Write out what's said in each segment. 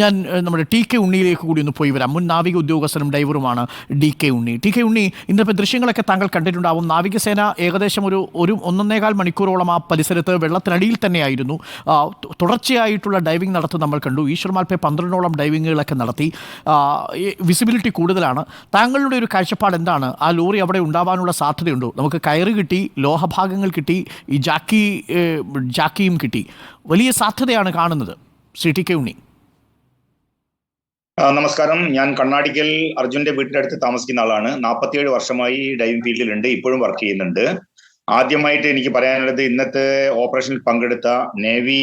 ഞാൻ നമ്മുടെ T K ഉണ്ണിയിലേക്ക് കൂടി ഒന്ന് പോയി വരാം. മുൻ നാവിക ഉദ്യോഗസ്ഥനും ഡൈവറുമാണ് D K Unni. T K Unni ഇന്നിപ്പോൾ ദൃശ്യങ്ങളൊക്കെ താങ്കൾ കണ്ടിട്ടുണ്ടാവും. നാവികസേന ഏകദേശം ഒരു ഒരു ഒന്നൊന്നേകാൽ മണിക്കൂറോളം ആ പരിസരത്ത് വെള്ളത്തിനടിയിൽ തന്നെയായിരുന്നു. തുടർച്ചയായിട്ടുള്ള ഡൈവിംഗ് നടത്തും നമ്മൾ കണ്ടു. ഈശ്വർ മാൽപ്പെ പന്ത്രണ്ടോളം ഡൈവിങ്ങുകളൊക്കെ നടത്തി. വിസിബിലിറ്റി കൂടുതലാണ്. താങ്കളുടെ ഒരു കാഴ്ചപ്പാട് എന്താണ്? ആ ലോറി അവിടെ ഉണ്ടാവാനുള്ള സാധ്യതയുണ്ടോ? നമുക്ക് കയറ് കിട്ടി ലോഹഭാഗങ്ങൾ കിട്ടി ഈ ജാക്കി ജാക്കിയും കിട്ടി. വലിയ സാധ്യതയാണ് കാണുന്നത്. C T K Unni. നമസ്കാരം. ഞാൻ കണ്ണാടിക്കൽ അർജുന്റെ വീടിന്റെ അടുത്ത് താമസിക്കുന്ന ആളാണ്. നാൽപ്പത്തിയേഴ് വർഷമായി ഡൈവിംഗ് ഫീൽഡിലുണ്ട് ഇപ്പോഴും വർക്ക് ചെയ്യുന്നുണ്ട്. ആദ്യമായിട്ട് എനിക്ക് പറയാനുള്ളത് ഇന്നത്തെ ഓപ്പറേഷനിൽ പങ്കെടുത്ത നേവി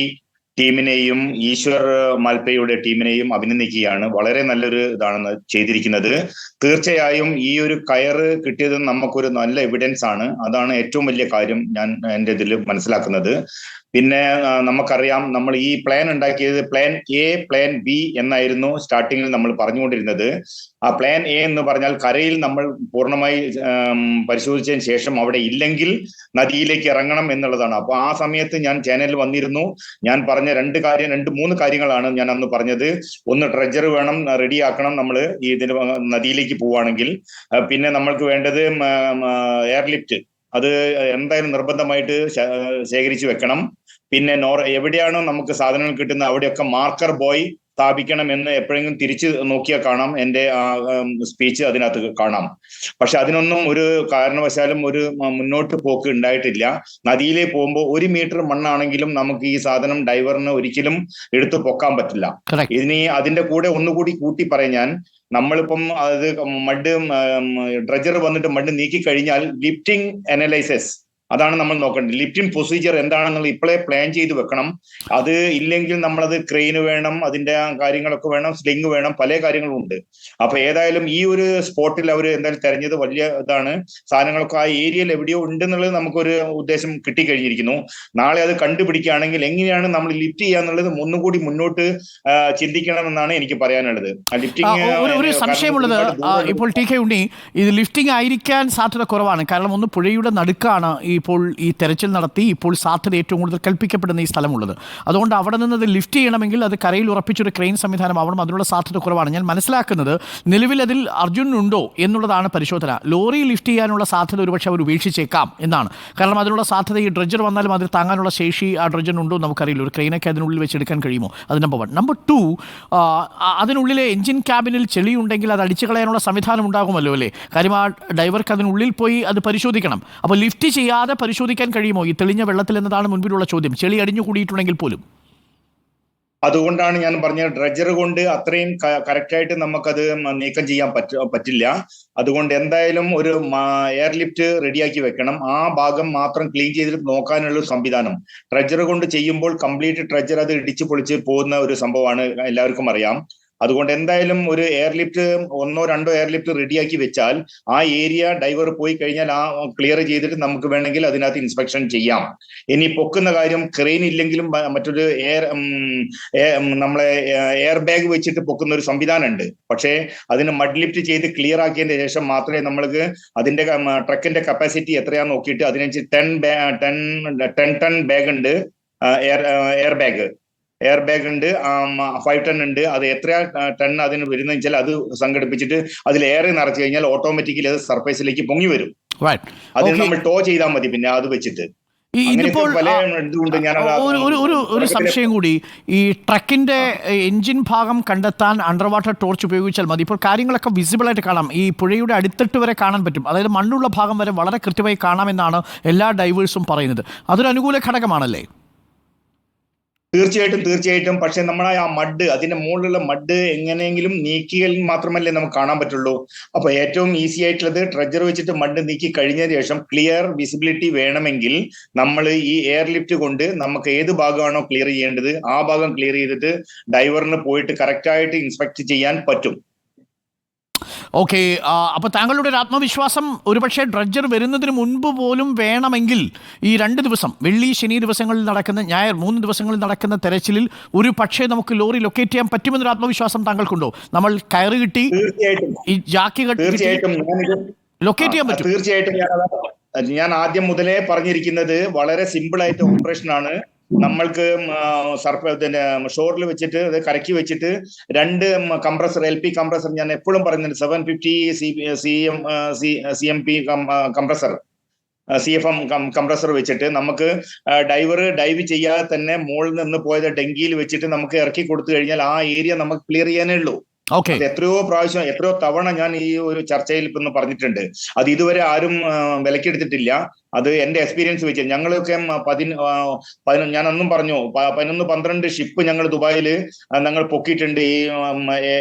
ടീമിനെയും ഈശ്വർ മാൽപ്പയുടെ ടീമിനെയും അഭിനന്ദിക്കുകയാണ്. വളരെ നല്ലൊരു ഇതാണ് ചെയ്തിരിക്കുന്നത്. തീർച്ചയായും ഈ ഒരു കയറ് കിട്ടിയത് നമുക്കൊരു നല്ല എവിഡൻസ് ആണ്. അതാണ് ഏറ്റവും വലിയ കാര്യം ഞാൻ എന്റെ ഇതിൽ മനസ്സിലാക്കുന്നത്. പിന്നെ നമുക്കറിയാം നമ്മൾ ഈ പ്ലാൻ ഉണ്ടാക്കിയത് പ്ലാൻ എ പ്ലാൻ ബി എന്നായിരുന്നു സ്റ്റാർട്ടിങ്ങിൽ നമ്മൾ പറഞ്ഞുകൊണ്ടിരുന്നത്. ആ പ്ലാൻ എ എന്ന് പറഞ്ഞാൽ കരയിൽ നമ്മൾ പൂർണമായി പരിശോധിച്ചതിന് ശേഷം അവിടെ ഇല്ലെങ്കിൽ നദിയിലേക്ക് ഇറങ്ങണം എന്നുള്ളതാണ്. അപ്പൊ ആ സമയത്ത് ഞാൻ ചാനലിൽ വന്നിരുന്നു. ഞാൻ പറഞ്ഞ രണ്ട് കാര്യം രണ്ട് മൂന്ന് കാര്യങ്ങളാണ് ഞാൻ അന്ന് പറഞ്ഞത്. ഒന്ന് ട്രെജർ വേണം റെഡിയാക്കണം നമ്മൾ ഈ ഇതിന് നദിയിലേക്ക് പോവുകയാണെങ്കിൽ. പിന്നെ നമ്മൾക്ക് വേണ്ടത് എയർലിഫ്റ്റ് അത് എന്തായാലും നിർബന്ധമായിട്ട് ശേഖരിച്ചു വെക്കണം. പിന്നെ നോർ എവിടെയാണോ നമുക്ക് സാധനങ്ങൾ കിട്ടുന്നത് അവിടെയൊക്കെ മാർക്കർ ബോയ് സ്ഥാപിക്കണം എന്ന് എപ്പോഴെങ്കിലും തിരിച്ച് നോക്കിയാൽ കാണാം. എന്റെ സ്പീച്ച് അതിനകത്ത് കാണാം. പക്ഷെ അതിനൊന്നും ഒരു കാരണവശാലും ഒരു മുന്നോട്ട് പോക്ക് ഉണ്ടായിട്ടില്ല. നദിയിലെ പോകുമ്പോൾ ഒരു മീറ്റർ മണ്ണാണെങ്കിലും നമുക്ക് ഈ സാധനം ഡൈവറിന് ഒരിക്കലും എടുത്തു പൊക്കാൻ പറ്റില്ല. ഇനി അതിന്റെ കൂടെ ഒന്നുകൂടി കൂട്ടി പറയാം ഞാൻ നമ്മളിപ്പം അത് മഡ് ഡ്രജർ വന്നിട്ട് മഡ് നീക്കി കഴിഞ്ഞാൽ ലിഫ്റ്റിംഗ് അനലൈസസ് അതാണ് നമ്മൾ നോക്കേണ്ടത്. ലിഫ്റ്റിംഗ് പ്രൊസീജിയർ എന്താണെന്നുള്ളത് ഇപ്പോഴേ പ്ലാൻ ചെയ്ത് വെക്കണം. അത് ഇല്ലെങ്കിൽ നമ്മളത് ക്രെയിന് വേണം അതിന്റെ കാര്യങ്ങളൊക്കെ വേണം സ്ലിങ് വേണം പല കാര്യങ്ങളും ഉണ്ട്. അപ്പൊ ഏതായാലും ഈ ഒരു സ്പോട്ടിൽ അവർ എന്തായാലും തെരഞ്ഞത് വലിയ ഇതാണ്. സാധനങ്ങളൊക്കെ ആ ഏരിയയിൽ എവിടെയോ ഉണ്ടെന്നുള്ളത് നമുക്കൊരു ഉദ്ദേശം കിട്ടിക്കഴിഞ്ഞിരിക്കുന്നു. നാളെ അത് കണ്ടുപിടിക്കുകയാണെങ്കിൽ എങ്ങനെയാണ് നമ്മൾ ലിഫ്റ്റ് ചെയ്യാന്നുള്ളത് ഒന്നുകൂടി മുന്നോട്ട് ചിന്തിക്കണം എന്നാണ് എനിക്ക് പറയാനുള്ളത്. ലിഫ്റ്റിംഗ് ഒരു സംശയമുള്ളത് ഇപ്പോൾ ടി കെ ഉണ്ണി ഇത് ലിഫ്റ്റിംഗ് ആയിരിക്കാൻ സാധ്യത കുറവാണ്. കാരണം ഒന്ന് പുഴയുടെ നടുക്കാണ് ഇപ്പോൾ ഈ തെരച്ചിൽ നടത്തി ഇപ്പോൾ സാധ്യത ഏറ്റവും കൂടുതൽ കൽപ്പിക്കപ്പെടുന്ന ഈ സ്ഥലമുള്ളത്. അതുകൊണ്ട് അവിടെ നിന്ന് അത് ലിഫ്റ്റ് ചെയ്യണമെങ്കിൽ അത് കരയിൽ ഉറപ്പിച്ചൊരു ക്രെയിൻ സംവിധാനം ആവണം. അതിനുള്ള സാധ്യത കുറവാണ്. ഞാൻ മനസ്സിലാക്കുന്നത് നിലവിൽ അതിൽ അർജുൻ ഉണ്ടോ എന്നുള്ളതാണ് പരിശോധന. ലോറി ലിഫ്റ്റ് ചെയ്യാനുള്ള സാധ്യത ഒരുപക്ഷെ അവർ ഉപേക്ഷിച്ചേക്കാം എന്നാണ്. കാരണം അതിനുള്ള സാധ്യത ഈ ഡ്രഡ്ജർ വന്നാലും അതിൽ താങ്ങാനുള്ള ശേഷി ആ എന്ന് നമുക്കറിയില്ല. ഒരു ക്രെയിനൊക്കെ അതിനുള്ളിൽ വെച്ചെടുക്കാൻ കഴിയുമോ? അത് നമ്പർ വൺ നമ്പർ ടു അതിനുള്ളിലെ എഞ്ചിൻ ക്യാബിനിൽ ചെളിയുണ്ടെങ്കിൽ അത് അടിച്ചു കളയാനുള്ള സംവിധാനം ഉണ്ടാകുമല്ലോ അല്ലേ? കാര്യം ആ ഡ്രൈവർക്ക് അതിനുള്ളിൽ പോയി അത് പരിശോധിക്കണം. അപ്പോൾ ലിഫ്റ്റ് ചെയ്യാതെ പരിശോധിക്കാൻ കഴിയുമോ? ഈ തെളിഞ്ഞ വെള്ളത്തിൽ എന്നതാണ് മുൻപിലുള്ള ചോദ്യം. ചെളി അടിഞ്ഞു കൂടിയിട്ടുണ്ടെങ്കിൽ പോലും. അതുകൊണ്ടാണ് ഞാൻ പറഞ്ഞത് ഡ്രജർ കൊണ്ട് അത്രയും കറക്റ്റായിട്ട് നമുക്കത് നീക്കം ചെയ്യാൻ പറ്റ പറ്റില്ല. അതുകൊണ്ട് എന്തായാലും ഒരു എയർലിഫ്റ്റ് റെഡിയാക്കി വെക്കണം. ആ ഭാഗം മാത്രം ക്ലീൻ ചെയ്തിട്ട് നോക്കാനുള്ള സംവിധാനം. ഡ്രജർ കൊണ്ട് ചെയ്യുമ്പോൾ കംപ്ലീറ്റ് ഡ്രജർ അത് ഇടിച്ചു പൊളിച്ച് പോകുന്ന ഒരു സംഭവമാണ് എല്ലാവർക്കും അറിയാം. അതുകൊണ്ട് എന്തായാലും ഒരു എയർലിഫ്റ്റ് ഒന്നോ രണ്ടോ എയർലിഫ്റ്റ് റെഡിയാക്കി വെച്ചാൽ ആ ഏരിയ ഡൈവർ പോയി കഴിഞ്ഞാൽ ആ ക്ലിയർ ചെയ്തിട്ട് നമുക്ക് വേണമെങ്കിൽ അതിനകത്ത് ഇൻസ്പെക്ഷൻ ചെയ്യാം. ഇനി പൊക്കുന്ന കാര്യം ക്രെയിൻ ഇല്ലെങ്കിലും മറ്റൊരു എയർ നമ്മളെ എയർ ബാഗ് വെച്ചിട്ട് പൊക്കുന്ന ഒരു സംവിധാനം ഉണ്ട് പക്ഷേ അതിന് മഡ് ലിഫ്റ്റ് ചെയ്ത് ക്ലിയർ ആക്കിയതിന് ശേഷം മാത്രമേ നമ്മൾക്ക് അതിന്റെ ട്രക്കിന്റെ കപ്പാസിറ്റി എത്രയാന്ന് നോക്കിയിട്ട് അതിനനുസരിച്ച് ten ten ten ton bag ഉണ്ട് air air bag air bag ഉണ്ട് ഫൈവ് ടൺ ഉണ്ട്. അത് എത്ര ടൺ അതിന് വരുന്ന വെച്ചാൽ അത് സംഘടിപ്പിച്ചിട്ട് അതിൽ ഏറെ നിറച്ചു കഴിഞ്ഞാൽ ഓട്ടോമാറ്റിക്കലി അത് സർഫേസിലേക്ക് പൊങ്ങി വരും. അതിന് നമ്മൾ ടോ ചെയ്താൽ മതി പിന്നെ അത് വെച്ചിട്ട്. ഇതിപ്പോൾ ഒരു ഒരു ഒരു സംശയം കൂടി. ഈ ട്രക്കിന്റെ എഞ്ചിൻ ഭാഗം കണ്ടെത്താൻ അണ്ടർ വാട്ടർ ടോർച്ച് ഉപയോഗിച്ചാൽ മതി. ഇപ്പോൾ കാര്യങ്ങളൊക്കെ വിസിബിൾ ആയിട്ട് കാണാം. ഈ പുഴയുടെ അടിത്തട്ട് വരെ കാണാൻ പറ്റും. അതായത് മണ്ണുള്ള ഭാഗം വരെ വളരെ കൃത്യമായി കാണാമെന്നാണ് എല്ലാ ഡൈവേഴ്സും പറയുന്നത്. അതൊരു അനുകൂല ഘടകമാണല്ലേ? തീർച്ചയായിട്ടും തീർച്ചയായിട്ടും. പക്ഷെ നമ്മളെ ആ മഡ് അതിന്റെ മുകളിലുള്ള മഡ് എങ്ങനെയെങ്കിലും നീക്കിയാൽ മാത്രമല്ലേ നമുക്ക് കാണാൻ പറ്റുള്ളൂ. അപ്പൊ ഏറ്റവും ഈസി ആയിട്ടുള്ളത് ട്രെജർ വെച്ചിട്ട് മഡ് നീക്കി കഴിഞ്ഞതിന് ശേഷം ക്ലിയർ വിസിബിലിറ്റി വേണമെങ്കിൽ നമ്മൾ ഈ എയർ ലിഫ്റ്റ് കൊണ്ട് നമുക്ക് ഏത് ഭാഗമാണോ ക്ലിയർ ചെയ്യേണ്ടത് ആ ഭാഗം ക്ലിയർ ചെയ്തിട്ട് ഡൈവറിന് പോയിട്ട് കറക്റ്റായിട്ട് ഇൻസ്പെക്ട് ചെയ്യാൻ പറ്റും. ഓക്കെ അപ്പോൾ താങ്കളുടെ ഒരു ആത്മവിശ്വാസം ഒരുപക്ഷെ ഡ്രഡ്ജർ വരുന്നതിന് മുൻപ് പോലും വേണമെങ്കിൽ ഈ രണ്ട് ദിവസം വെള്ളി ശനി ദിവസങ്ങളിൽ നടക്കുന്ന ഞായർ മൂന്ന് ദിവസങ്ങളിൽ നടക്കുന്ന തെരച്ചിലിൽ ഒരു പക്ഷേ നമുക്ക് ലോറി ലൊക്കേറ്റ് ചെയ്യാൻ പറ്റുമെന്നൊരു ആത്മവിശ്വാസം താങ്കൾക്കുണ്ടോ? നമ്മൾ കയറി കിട്ടി ഈ ജാക്കി ലൊക്കേറ്റ് ചെയ്യാൻ പറ്റും. തീർച്ചയായിട്ടും ഞാൻ ഞാൻ ആദ്യം മുതലേ പറഞ്ഞിരിക്കുന്നത് വളരെ സിമ്പിൾ ആയിട്ട് ഓപ്പറേഷൻ ആണ്. നമ്മൾക്ക് സർഫ് പിന്നെ ഷോറിൽ വെച്ചിട്ട് അത് കരക്കി വെച്ചിട്ട് രണ്ട് കംപ്രസർ എൽ പി കംപ്രസർ ഞാൻ എപ്പോഴും പറയുന്നുണ്ട്. Seven fifty C C M C M P compressor C F M compressor വെച്ചിട്ട് നമുക്ക് ഡൈവർ ഡൈവ് ചെയ്യാതെ തന്നെ മുകളിൽ നിന്ന് പോയത് ഡെങ്കിയിൽ വെച്ചിട്ട് നമുക്ക് ഇറക്കി കൊടുത്തു കഴിഞ്ഞാൽ ആ ഏരിയ നമുക്ക് ക്ലിയർ ചെയ്യാനേ ഉള്ളൂ. എത്രയോ പ്രാവശ്യം എത്രയോ തവണ ഞാൻ ഈ ഒരു ചർച്ചയിൽ ഇപ്പൊ പറഞ്ഞിട്ടുണ്ട്. അത് ഇതുവരെ ആരും വിലക്കെടുത്തിട്ടില്ല. അത് എന്റെ എക്സ്പീരിയൻസ് വെച്ച്. ഞങ്ങളൊക്കെ പതിന പതിനൊന്ന് ഞാൻ അന്നും പറഞ്ഞു പതിനൊന്ന് പന്ത്രണ്ട് ഷിപ്പ് ഞങ്ങൾ ദുബായിൽ ഞങ്ങൾ പൊക്കിയിട്ടുണ്ട് ഈ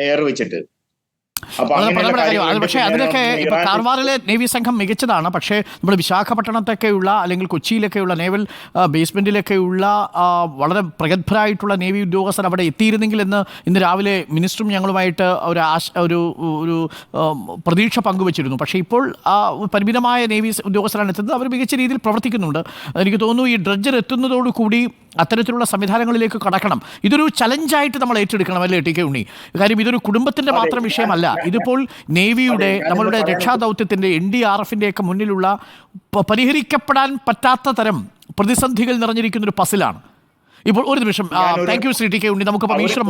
എയർ വെച്ചിട്ട്. പക്ഷേ അതിനൊക്കെ അതിലൊക്കെ ഇപ്പൊ കാർവാറിലെ നേവി സംഘം മികച്ചതാണ്. പക്ഷേ നമ്മുടെ വിശാഖപട്ടണത്തൊക്കെയുള്ള അല്ലെങ്കിൽ കൊച്ചിയിലൊക്കെയുള്ള നേവൽ ബേസ്മെന്റിലൊക്കെയുള്ള വളരെ പ്രഗത്ഭരായിട്ടുള്ള നേവി ഉദ്യോഗസ്ഥർ അവിടെ എത്തിയിരുന്നെങ്കിൽ എന്ന് ഇന്ന് രാവിലെ മിനിസ്റ്ററും ഞങ്ങളുമായിട്ട് ഒരു ആശ ഒരു ഒരു പ്രതീക്ഷ പങ്കുവച്ചിരുന്നു. പക്ഷേ ഇപ്പോൾ ആ പരിമിതമായ നേവി ഉദ്യോഗസ്ഥരാണ് എത്തുന്നത്. അവർ മികച്ച രീതിയിൽ പ്രവർത്തിക്കുന്നുണ്ട്. എനിക്ക് തോന്നുന്നു ഈ ഡ്രഡ്ജർ എത്തുന്നതോടുകൂടി അത്തരത്തിലുള്ള സംവിധാനങ്ങളിലേക്ക് കടക്കണം. ഇതൊരു ചലഞ്ചായിട്ട് നമ്മൾ ഏറ്റെടുക്കണം അല്ലേ ടി കെ ഉണ്ണി? കാര്യം ഇതൊരു കുടുംബത്തിന്റെ മാത്രം വിഷയമല്ല. ഇതിപ്പോൾ നേവിയുടെ നമ്മളുടെ രക്ഷാദൗത്യത്തിന്റെ എൻ ഡി ആർ എഫിന്റെ ഒക്കെ മുന്നിലുള്ള പരിഹരിക്കപ്പെടാൻ പറ്റാത്ത തരം പ്രതിസന്ധികൾ നിറഞ്ഞിരിക്കുന്ന ഒരു പസിലാണ്. ഇപ്പോൾ ഒരു നിമിഷം thank you Shri T K Unni. നമുക്ക് ഈശ്വരൻ